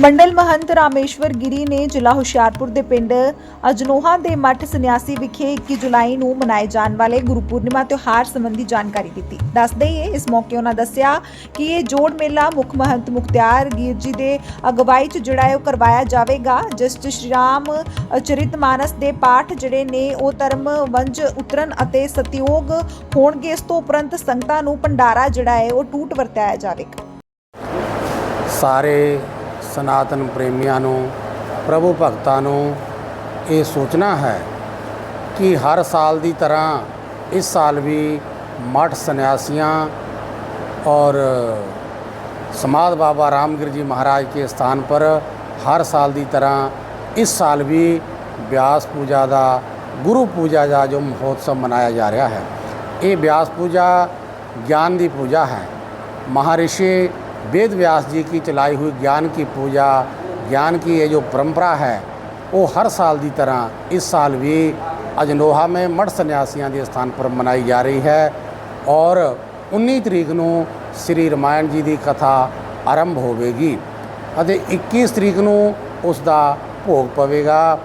ਮੰਡਲ ਮਹੰਤ ਰਾਮੇਸ਼ਵਰ ਗਿਰੀ ਨੇ ਜ਼ਿਲ੍ਹਾ ਹੁਸ਼ਿਆਰਪੁਰ ਦੇ ਪਿੰਡ ਅਜਨੋਹਾ ਦੇ ਮੱਠ ਸੰਨਿਆਸੀ ਵਿਖੇ 21 ਜੁਲਾਈ ਨੂੰ ਮਨਾਏ ਜਾਣ ਵਾਲੇ ਗੁਰੂ ਪੂਰਨਿਮਾ ਤਿਉਹਾਰ ਸੰਬੰਧੀ ਜਾਣਕਾਰੀ ਦਿੱਤੀ। ਦੱਸਦੇ ਹੀ ਇਸ ਮੌਕੇ ਉਹਨਾਂ ਦੱਸਿਆ ਕਿ ਇਹ ਜੋੜ ਮੇਲਾ ਮੁੱਖ ਮਹੰਤ ਮੁਖਤਿਆਰ ਗਿਰ ਜੀ ਦੇ ਅਗਵਾਈ 'ਚ ਜਿਹੜਾ ਹੈ ਉਹ ਕਰਵਾਇਆ ਜਾਵੇਗਾ। ਜਿਸ 'ਚ ਸ਼੍ਰੀ ਰਾਮ ਚਰਿਤ ਮਾਨਸ ਦੇ ਪਾਠ ਜਿਹੜੇ ਨੇ, ਉਹ ਧਰਮ, ਵੰਜ, ਉਤਰਨ ਅਤੇ ਸਤਿਯੋਗ ਹੋਣਗੇ। ਇਸ ਤੋਂ ਉਪਰੰਤ ਸੰਗਤਾਂ ਨੂੰ ਭੰਡਾਰਾ ਜਿਹੜਾ ਹੈ ਉਹ ਟੂਟ ਵਰਤਾਇਆ ਜਾਵੇਗਾ। ਸਾਰੇ ਸਨਾਤਨ ਪ੍ਰੇਮੀਆਂ ਨੂੰ ਪ੍ਰਭੂ ਭਗਤਾਂ ਨੂੰ ਇਹ ਸੋਚਣਾ ਹੈ ਕਿ ਹਰ ਸਾਲ ਦੀ ਤਰ੍ਹਾਂ ਇਸ ਸਾਲ ਵੀ ਮਠ ਸੰਨਿਆਸੀਆਂ और समाध बाबा रामगिर जी महाराज के स्थान पर हर साल ਦੀ ਤਰ੍ਹਾਂ ਇਸ ਸਾਲ ਵੀ ਵਿਆਸ ਪੂਜਾ ਦਾ ਗੁਰੂ ਪੂਜਾ ਦਾ ਜੋ ਮਹੋਤਸਵ ਮਨਾਇਆ ਜਾ ਰਿਹਾ ਹੈ ਇਹ ਵਿਆਸ ਪੂਜਾ ज्ञान ਦੀ ਪੂਜਾ है महर्षि वेद व्यास जी की चलाई हुई ज्ञान की पूजा ज्ञान की ये जो परंपरा है वो हर साल ਦੀ ਤਰ੍ਹਾਂ ਇਸ ਸਾਲ ਵੀ ਅਜਨੋਹਾ में ਮਠ ਸੰਨਿਆਸੀਆਂ ਦੇ ਸਥਾਨ ਪਰ ਮਨਾਈ ਜਾ ਰਹੀ ਹੈ ਔਰ 19 ਤਰੀਕ ਨੂੰ ਸ੍ਰੀ ਰਮਾਇਣ ਜੀ ਦੀ ਕਥਾ ਆਰੰਭ ਹੋਵੇਗੀ ਅਤੇ 21 ਤਰੀਕ ਨੂੰ ਉਸ ਦਾ ਭੋਗ ਪਵੇਗਾ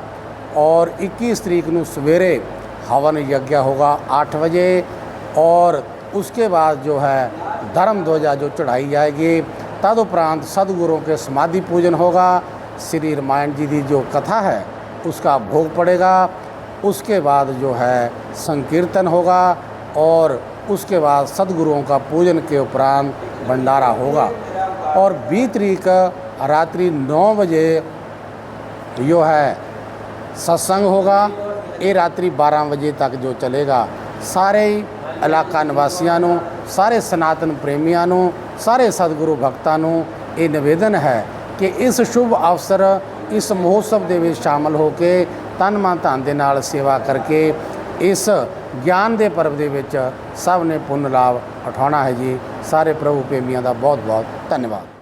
ਔਰ 21 ਤਰੀਕ ਨੂੰ ਸਵੇਰੇ हवन यज्ञ होगा 8 बजे और उसके बाद जो है धर्म ध्वजा जो चढ़ाई जाएगी, तदुपरांत सदगुरुओं के समाधि पूजन होगा। श्री रामायण जी की जो कथा है, उसका भोग पड़ेगा। उसके बाद जो है संकीर्तन होगा और उसके बाद सदगुरुओं का पूजन के उपरांत भंडारा होगा। और बीस तरीक रात्रि नौ बजे जो है सत्संग होगा। ये रात्रि बारह बजे तक जो चलेगा। ਸਾਰੇ ਇਲਾਕਾ ਨਿਵਾਸੀਆਂ ਨੂੰ, ਸਾਰੇ ਸਨਾਤਨ ਪ੍ਰੇਮੀਆਂ ਨੂੰ, ਸਾਰੇ ਸਤਿਗੁਰੂ ਭਗਤਾਂ ਨੂੰ ਇਹ ਨਿਵੇਦਨ ਹੈ ਕਿ ਇਸ ਸ਼ੁਭ ਅਵਸਰ, ਇਸ ਮਹੋਤਸਵ ਦੇ ਵਿੱਚ ਸ਼ਾਮਲ ਹੋ ਕੇ ਤਨ ਮਨ ਧਨ ਦੇ ਨਾਲ ਸੇਵਾ ਕਰਕੇ ਇਸ ਗਿਆਨ ਦੇ ਪਰਬ ਦੇ ਵਿੱਚ ਸਭ ਨੇ ਪੁੰਨ ਲਾਭ ਉਠਾਉਣਾ ਹੈ ਜੀ। ਸਾਰੇ ਪ੍ਰਭੂ ਪ੍ਰੇਮੀਆਂ ਦਾ ਬਹੁਤ ਬਹੁਤ ਧੰਨਵਾਦ।